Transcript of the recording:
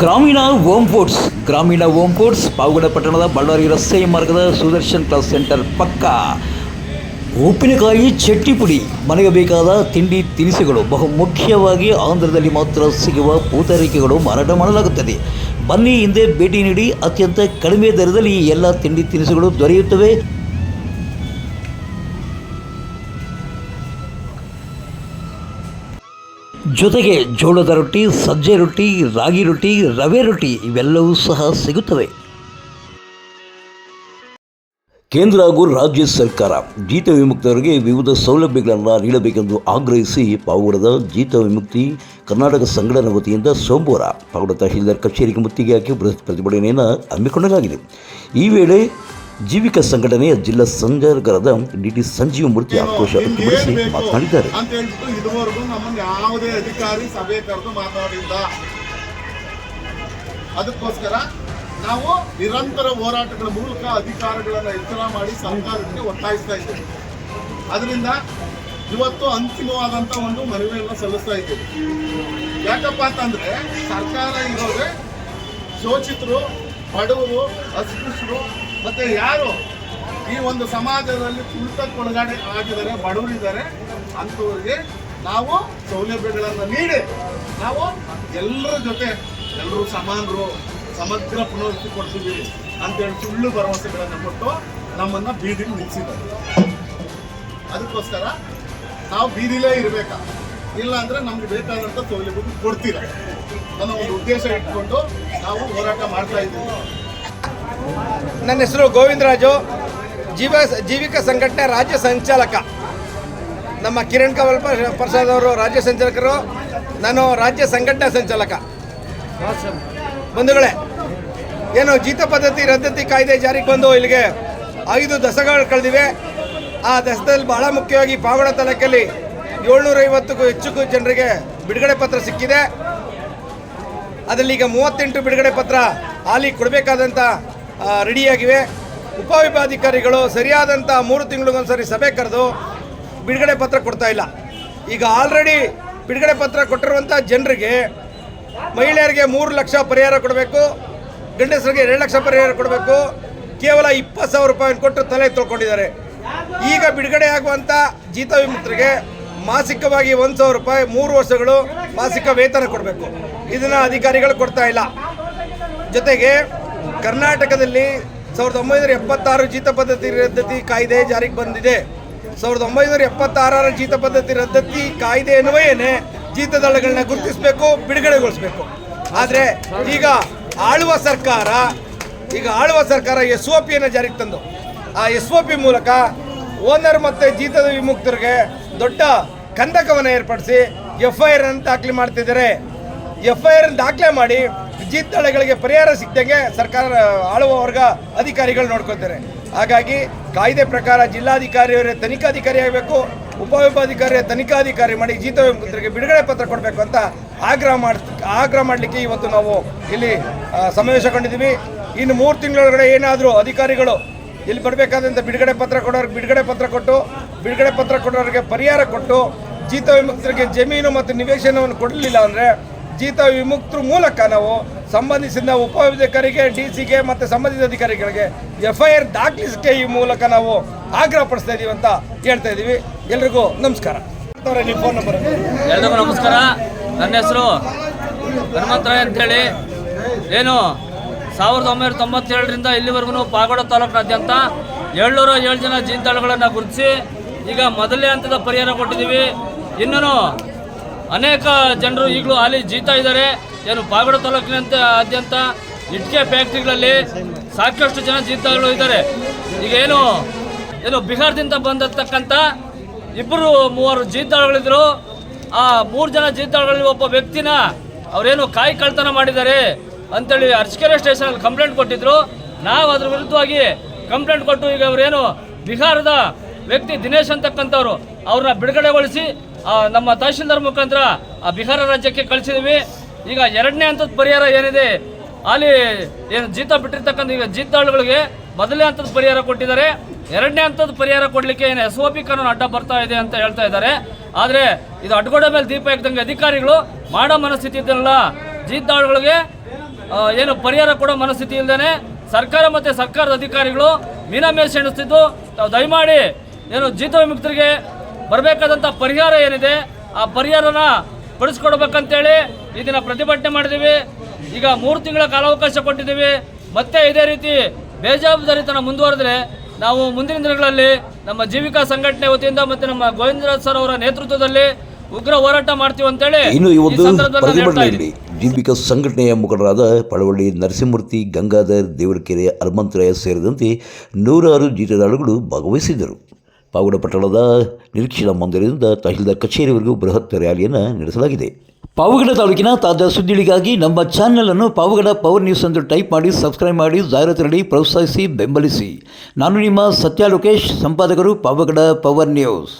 Grameena home foods Grameena home foods Pavagada ಪಟ್ಟಣದ ಬಳ್ಳಾರಿ ರಸ್ತೆ ಮಾರ್ಗದ ಸುದರ್ಶನ್ ಕ್ಲಾಸ್ ಸೆಂಟರ್ ಪಕ್ಕ. ಉಪ್ಪಿನಕಾಯಿ ಚಟ್ನಿ ಪುಡಿ. ಮನೆಗೆ ಬೇಕಾದ ತಿಂಡಿ ತಿನಿಸುಗಳು. ಬಹು ಮುಖ್ಯವಾಗಿ ಆಂಧ್ರದಲ್ಲಿ ಮಾತ್ರ ಸಿಗುವ ಪೂತರಿಕೆಗಳು ಮಾರಾಟ ಮಾಡಲಾಗುತ್ತದೆ. ಬನ್ನಿ ಹಿಂದೆ ಭೇಟಿ ನೀಡಿ ಅತ್ಯಂತ ಕಡಿಮೆ ದರದಲ್ಲಿ ಎಲ್ಲ ತಿಂಡಿ ತಿನಿಸುಗಳು ದೊರೆಯುತ್ತವೆ. ಜೊತೆಗೆ ಜೋಳದ ರೊಟ್ಟಿ, ಸಜ್ಜೆ ರೊಟ್ಟಿ, ರಾಗಿ ರೊಟ್ಟಿ, ರವೆ ರೊಟ್ಟಿ ಇವೆಲ್ಲವೂ ಸಹ ಸಿಗುತ್ತವೆ. ಕೇಂದ್ರ ಹಾಗೂ ರಾಜ್ಯ ಸರ್ಕಾರ ಜೀತ ವಿಮುಕ್ತರಿಗೆ ವಿವಿಧ ಸೌಲಭ್ಯಗಳನ್ನು ನೀಡಬೇಕೆಂದು ಆಗ್ರಹಿಸಿ ಪಾವಗಡದ ಜೀತ ವಿಮುಕ್ತಿ ಕರ್ನಾಟಕ ಸಂಘಟನೆ ವತಿಯಿಂದ ಸೋಮವಾರ ಪಾವಗಡ ತಹಶೀಲ್ದಾರ್ ಕಚೇರಿಗೆ ಮುತ್ತಿಗೆ ಹಾಕಿ ಬೃಹತ್ ಪ್ರತಿಭಟನೆಯನ್ನು ಹಮ್ಮಿಕೊಳ್ಳಲಾಗಿದೆ. ಈ ವೇಳೆ ಜೀವಿಕ ಸಂಘಟನೆಯ ಜಿಲ್ಲಾ ಸಂಚಾಲಕರಾದ ಡಿ ಟಿ ಸಂಜೀವ ಮೂರ್ತಿ ಆಕ್ರೋಶ ವ್ಯಕ್ತಪಡಿಸಿ ಮಾತನಾಡಿದ್ದಾರೆ. ಅಂತ ಹೇಳ್ಬಿಟ್ಟು ಇದುವರೆಗೂ ನಮ್ಮನ್ನು ಯಾವುದೇ ಅಧಿಕಾರಿ ಸಭೆ ಕರೆದು ಮಾತಾಡಿಲ್ಲ ಅದಕ್ಕೋಸ್ಕರ ನಾವು ನಿರಂತರ ಹೋರಾಟಗಳ ಮೂಲಕ ಅಧಿಕಾರಿಗಳನ್ನ ಎಚ್ಚರ ಮಾಡಿ ಸರ್ಕಾರಕ್ಕೆ ಒತ್ತಾಯಿಸ್ತಾ ಇದ್ದೇವೆ. ಅದರಿಂದ ಇವತ್ತು ಅಂತಿಮವಾದಂತಹ ಒಂದು ಮನವಿಯನ್ನು ಸಲ್ಲಿಸ್ತಾ ಇದ್ದೇವೆ. ಯಾಕಪ್ಪ ಅಂತಂದ್ರೆ ಸರ್ಕಾರ ಇರೋದೇ ಶೋಷಿತರು ಬಡವರು ಅಸ್ಪೃಶ್ಯರು ಮತ್ತೆ ಯಾರು ಈ ಒಂದು ಸಮಾಜದಲ್ಲಿ ತುಳಿತಕ್ಕೊಳಗಡೆ ಆಗಿದ್ದಾರೆ, ಬಡವರಿದ್ದಾರೆ, ಅಂಥವ್ರಿಗೆ ನಾವು ಸೌಲಭ್ಯಗಳನ್ನು ನೀಡಿ, ನಾವು ಎಲ್ಲರ ಜೊತೆ ಎಲ್ಲರೂ ಸಮಾನರು, ಸಮಗ್ರ ಪುನರ್ವೃತ್ತಿ ಕೊಡ್ತೀವಿ ಅಂತೇಳಿ ಸುಳ್ಳು ಭರವಸೆಗಳನ್ನು ಕೊಟ್ಟು ನಮ್ಮನ್ನ ಬೀದಿಗೆ ನಿಲ್ಲಿಸಿದ್ದಾರೆ ಅದಕ್ಕೋಸ್ಕರ ನಾವು ಬೀದಿಲೇ ಇರಬೇಕಾ? ಇಲ್ಲ ಅಂದ್ರೆ ನಮ್ಗೆ ಬೇಕಾದಂಥ ಸೌಲಭ್ಯ ಕೊಡ್ತೀರ? ಅನ್ನೋ ಒಂದು ಉದ್ದೇಶ ಇಟ್ಕೊಂಡು ನಾವು ಹೋರಾಟ ಮಾಡ್ತಾ ಇದ್ದೀವಿ. ನನ್ನ ಹೆಸರು ಗೋವಿಂದರಾಜು. ಜೀವ ಜೀವಿಕ ಸಂಘಟನೆ ರಾಜ್ಯ ಸಂಚಾಲಕ. ನಮ್ಮ ಕಿರಣ್ ಕಮಲ್ ಪ- ಪ್ರಸಾದ್ ಅವರು ರಾಜ್ಯ ಸಂಚಾಲಕರು, ನಾನು ರಾಜ್ಯ ಸಂಘಟನೆ ಸಂಚಾಲಕ. ಬಂಧುಗಳೇ, ಏನು ಜೀತ ಪದ್ಧತಿ ರದ್ದತಿ ಕಾಯ್ದೆ ಜಾರಿಗೆ ಬಂದು ಇಲ್ಲಿಗೆ ಐದು ದಶಕಗಳು ಕಳೆದಿವೆ. ಆ ದಶಕದಲ್ಲಿ ಬಹಳ ಮುಖ್ಯವಾಗಿ ಪಾವಗಡ ತಾಲೂಕಲ್ಲಿ ಏಳ್ನೂರೈವತ್ತಕ್ಕೂ ಹೆಚ್ಚು ಜನರಿಗೆ ಬಿಡುಗಡೆ ಪತ್ರ ಸಿಕ್ಕಿದೆ. ಅದರಲ್ಲಿ ಈಗ ಮೂವತ್ತೆಂಟು ಬಿಡುಗಡೆ ಪತ್ರ ಹಾಲಿ ಕೊಡಬೇಕಾದಂಥ ರೆಡಿಯಾಗಿವೆ. ಉಪವಿಭಾಧಿಕಾರಿಗಳು ಸರಿಯಾದಂಥ ಮೂರು ತಿಂಗಳಿಗೊಂದ್ಸರಿ ಸಭೆ ಕರೆದು ಬಿಡುಗಡೆ ಪತ್ರ ಕೊಡ್ತಾ ಇಲ್ಲ. ಈಗ ಆಲ್ರೆಡಿ ಬಿಡುಗಡೆ ಪತ್ರ ಕೊಟ್ಟಿರುವಂಥ ಜನರಿಗೆ ಮಹಿಳೆಯರಿಗೆ ಮೂರು ಲಕ್ಷ ಪರಿಹಾರ ಕೊಡಬೇಕು, ಗಂಡಸರಿಗೆ ಎರಡು ಲಕ್ಷ ಪರಿಹಾರ ಕೊಡಬೇಕು. ಕೇವಲ ಇಪ್ಪತ್ತು ಸಾವಿರ ರೂಪಾಯಿ ಕೊಟ್ಟು ತಲೆ ತೊಳ್ಕೊಂಡಿದ್ದಾರೆ. ಈಗ ಬಿಡುಗಡೆ ಆಗುವಂಥ ಜೀತ ವಿಮುಕ್ತರಿಗೆ ಮಾಸಿಕವಾಗಿ ಒಂದು ಸಾವಿರ ರೂಪಾಯಿ ಮೂರು ವರ್ಷಗಳು ಮಾಸಿಕ ವೇತನ ಕೊಡಬೇಕು. ಇದನ್ನು ಅಧಿಕಾರಿಗಳು ಕೊಡ್ತಾ ಇಲ್ಲ. ಜೊತೆಗೆ ಕರ್ನಾಟಕದಲ್ಲಿ ಸಾವಿರದ ಒಂಬೈನೂರ ಎಪ್ಪತ್ತಾರು ಜೀತ ಪದ್ಧತಿ ರದ್ದತಿ ಕಾಯ್ದೆ ಜಾರಿಗೆ ಬಂದಿದೆ. ಸಾವಿರದ ಒಂಬೈನೂರ ಎಪ್ಪತ್ತಾರರ ಜೀತ ಪದ್ಧತಿ ರದ್ದತಿ ಕಾಯ್ದೆ ಎನ್ನುವೇನೆ ಜೀತದಳಗಳನ್ನ ಗುರುತಿಸಬೇಕು, ಬಿಡುಗಡೆಗೊಳಿಸಬೇಕು. ಆದರೆ ಈಗ ಆಳುವ ಸರ್ಕಾರ, ಈಗ ಆಳುವ ಸರ್ಕಾರ ಎಸ್ ಒ ಪಿಯನ್ನು ಜಾರಿಗೆ ತಂದು, ಆ ಎಸ್ ಒ ಪಿ ಮೂಲಕ ಓನರ್ ಮತ್ತು ಜೀತದ ವಿಮುಕ್ತರಿಗೆ ದೊಡ್ಡ ಕಂದಕವನ್ನು ಏರ್ಪಡಿಸಿ ಎಫ್ ಐ ಆರ್ ಅನ್ನು ದಾಖಲೆ ಮಾಡ್ತಿದ್ದಾರೆ. ಎಫ್ ಐ ಆರ್ ದಾಖಲೆ ಮಾಡಿ ಜೀತಳೆಗಳಿಗೆ ಪರಿಹಾರ ಸಿಕ್ದಂಗೆ ಸರ್ಕಾರ ಆಳುವ ವರ್ಗ ಅಧಿಕಾರಿಗಳು ನೋಡ್ಕೊತಾರೆ ಹಾಗಾಗಿ ಕಾಯ್ದೆ ಪ್ರಕಾರ ಜಿಲ್ಲಾಧಿಕಾರಿಯವರೇ ತನಿಖಾಧಿಕಾರಿ ಆಗಬೇಕು ಉಪವಿಭಾಧಿಕಾರಿ ತನಿಖಾಧಿಕಾರಿ ಮಾಡಿ ಜೀತ ಬಿಡುಗಡೆ ಪತ್ರ ಕೊಡಬೇಕು ಅಂತ ಆಗ್ರಹ ಮಾಡ್, ಆಗ್ರಹ ಮಾಡಲಿಕ್ಕೆ ಇವತ್ತು ನಾವು ಇಲ್ಲಿ ಸಮಾವೇಶಗೊಂಡಿದ್ದೀವಿ. ಇನ್ನು ಮೂರು ತಿಂಗಳೊಳಗಡೆ ಏನಾದರೂ ಅಧಿಕಾರಿಗಳು ಇಲ್ಲಿ ಬರಬೇಕಾದಂಥ ಬಿಡುಗಡೆ ಪತ್ರ ಕೊಡೋರಿಗೆ ಬಿಡುಗಡೆ ಪತ್ರ ಕೊಟ್ಟು, ಬಿಡುಗಡೆ ಪತ್ರ ಕೊಡೋರಿಗೆ ಪರಿಹಾರ ಕೊಟ್ಟು ಜೀತ ವಿಮುಕ್ತರಿಗೆ ಜಮೀನು ಮತ್ತು ನಿವೇಶನವನ್ನು ಕೊಡಲಿಲ್ಲ ಅಂದರೆ ಜೀತ ವಿಮುಕ್ತರ ಮೂಲಕ ನಾವು ಸಂಬಂಧಿಸಿದ ಉಪವಿಧಿಕರಿಗೆ ಡಿ ಸಿಗೆ ಮತ್ತು ಸಂಬಂಧಿತ ಅಧಿಕಾರಿಗಳಿಗೆ ಎಫ್ ಐ ಆರ್ ದಾಖಲಿಸಕ್ಕೆ ಈ ಮೂಲಕ ನಾವು ಆಗ್ರಹ ಪಡಿಸ್ತಾ ಇದ್ದೀವಿ ಅಂತ ಹೇಳ್ತಾ ಇದ್ದೀವಿ ಎಲ್ರಿಗೂ ನಮಸ್ಕಾರ. ನಿಮ್ಮ ಫೋನ್ ನಂಬರ್ ಎಲ್ರಿಗೂ ನಮಸ್ಕಾರ. ನನ್ನ ಹೆಸರು ಹನುಮಂತರಾಯ್ ಅಂತೇಳಿ. ಏನು ಸಾವಿರದ ಒಂಬೈನೂರ ತೊಂಬತ್ತೇಳರಿಂದ ಇಲ್ಲಿವರೆಗೂ ಪಾಗೋಡ ತಾಲೂಕಿನಾದ್ಯಂತ ಏಳ್ನೂರ ಏಳು ಜನ ಜೀತಾಳುಗಳನ್ನು ಗುರುತಿಸಿ ಈಗ ಮೊದಲನೇ ಹಂತದ ಪರಿಹಾರ ಕೊಟ್ಟಿದ್ದೀವಿ. ಇನ್ನೂ ಅನೇಕ ಜನರು ಈಗಲೂ ಹಾಲಿ ಜೀತಾ ಇದ್ದಾರೆ. ಏನು ಪಾಗೋಡ ತಾಲೂಕಿನಂತ ಆದ್ಯಂತ ಇಟ್ಕೆ ಫ್ಯಾಕ್ಟ್ರಿಗಳಲ್ಲಿ ಸಾಕಷ್ಟು ಜನ ಜೀತಾಗಳು ಇದ್ದಾರೆ. ಈಗ ಏನು ಏನು ಬಿಹಾರದಿಂದ ಬಂದಿರ್ತಕ್ಕಂಥ ಇಬ್ಬರು ಮೂವರು ಜೀತಾಳುಗಳಿದ್ರು ಆ ಮೂರು ಜನ ಜೀತಾಳುಗಳಲ್ಲಿ ಒಬ್ಬ ವ್ಯಕ್ತಿನ ಅವರೇನು ಕಾಯಿ ಕಳ್ತನ ಮಾಡಿದ್ದಾರೆ ಅಂತೇಳಿ ಅರ್ಚಕೆರೆ ಸ್ಟೇಷನಲ್ಲಿ ಕಂಪ್ಲೇಂಟ್ ಕೊಟ್ಟಿದ್ರು. ನಾವು ಅದ್ರ ವಿರುದ್ಧವಾಗಿ ಕಂಪ್ಲೇಂಟ್ ಕೊಟ್ಟು ಈಗ ಅವರೇನು ಬಿಹಾರದ ವ್ಯಕ್ತಿ ದಿನೇಶ್ ಅಂತಕ್ಕಂಥವ್ರು, ಅವ್ರನ್ನ ಬಿಡುಗಡೆಗೊಳಿಸಿ ನಮ್ಮ ತಹಶೀಲ್ದಾರ್ ಮುಖಾಂತರ ಆ ಬಿಹಾರ ರಾಜ್ಯಕ್ಕೆ ಕಳಿಸಿದ್ವಿ. ಈಗ ಎರಡನೇ ಹಂತದ ಪರಿಹಾರ ಏನಿದೆ? ಅಲ್ಲಿ ಏನು ಜೀತ ಬಿಟ್ಟಿರ್ತಕ್ಕಂಥ ಈಗ ಜೀತಾಳುಗಳಿಗೆ ಮೊದಲನೇ ಹಂತದ ಪರಿಹಾರ ಕೊಟ್ಟಿದ್ದಾರೆ. ಎರಡನೇ ಹಂತದ ಪರಿಹಾರ ಕೊಡಲಿಕ್ಕೆ ಏನು ಎಸ್ ಒ ಪಿ ಕಾನೂನು ಅಡ್ಡ ಬರ್ತಾ ಇದೆ ಅಂತ ಹೇಳ್ತಾ ಇದ್ದಾರೆ. ಆದರೆ ಇದು ಅಡ್ಗೋಡೆ ಮೇಲೆ ದೀಪ ಇದ್ದಂಗೆ ಅಧಿಕಾರಿಗಳು ಮಾಡೋ ಮನಸ್ಥಿತಿ ಇದ್ದಲ್ಲ ಜೀತಾಳುಗಳಿಗೆ ಏನು ಪರಿಹಾರ ಕೊಡೋ ಮನಸ್ಥಿತಿ ಇಲ್ಲದೇ ಸರ್ಕಾರ ಮತ್ತು ಸರ್ಕಾರದ ಅಧಿಕಾರಿಗಳು ಮೀನಾಮೇಷ ಎಣಿಸ್ತಿದ್ದು ತಾವು ದಯಮಾಡಿ ಏನು ಜೀತ ವಿಮುಕ್ತರಿಗೆ ಬರಬೇಕಾದಂಥ ಪರಿಹಾರ ಏನಿದೆ? ಆ ಪರಿಹಾರನ ಪಡಿಸ್ಕೊಡ್ಬೇಕಂತೇಳಿ ಈ ದಿನ ಪ್ರತಿಭಟನೆ ಮಾಡಿದ್ದೀವಿ ಈಗ ಮೂರು ತಿಂಗಳ ಕಾಲಾವಕಾಶ ಕೊಟ್ಟಿದ್ದೀವಿ ಮತ್ತೆ ಇದೇ ರೀತಿ ಬೇಜವಾಬ್ದಾರಿತನ ಮುಂದುವರೆದ್ರೆ ನಾವು ಮುಂದಿನ ದಿನಗಳಲ್ಲಿ ನಮ್ಮ ಜೀವಿಕಾ ಸಂಘಟನೆ ವತಿಯಿಂದ ಮತ್ತೆ ನಮ್ಮ ಗೋವಿಂದರಾಜ್ ಸರ್ ಅವರ ನೇತೃತ್ವದಲ್ಲಿ ಉಗ್ರ ಹೋರಾಟ ಮಾಡ್ತೀವಿ ಅಂತೇಳಿ ಇನ್ನು ಈ ಒಂದು. ಪ್ರತಿಭಟನೆಯಲ್ಲಿ ಜೀವಿಕಾ ಸಂಘಟನೆಯ ಮುಖಂಡರಾದ ಪಳವಳ್ಳಿ ನರಸಿಂಹಮೂರ್ತಿ ಗಂಗಾಧರ್ ದೇವರಕೆರೆ ಹನುಮಂತರಾಯ ಸೇರಿದಂತೆ ನೂರಾರು ಜೀತದಾಳುಗಳು ಭಾಗವಹಿಸಿದ್ದರು. ಪಾವಗಡ ಪಟ್ಟಣದ ನಿರೀಕ್ಷಣಾ ಮಂದಿರದಿಂದ ತಹಶೀಲ್ದಾರ್ ಕಚೇರಿವರೆಗೂ ಬೃಹತ್ ರ್ಯಾಲಿಯನ್ನು ನಡೆಸಲಾಗಿದೆ. ಪಾವಗಡ ತಾಲೂಕಿನ ತಾಜಾ ಸುದ್ದಿಗಳಿಗಾಗಿ ನಮ್ಮ ಚಾನೆಲ್ ಅನ್ನು ಪಾವಗಡ ಪವರ್ ನ್ಯೂಸ್ ಎಂದು ಟೈಪ್ ಮಾಡಿ, ಸಬ್ಸ್ಕ್ರೈಬ್ ಮಾಡಿ, ಜಾಹೀರಾತು ನೀಡಿ, ಪ್ರೋತ್ಸಾಹಿಸಿ, ಬೆಂಬಲಿಸಿ. ನಾನು ನಿಮ್ಮ ಸತ್ಯ ಲೋಕೇಶ್ ಸಂಪಾದಕರು ಪಾವಗಡ ಪವರ್ ನ್ಯೂಸ್.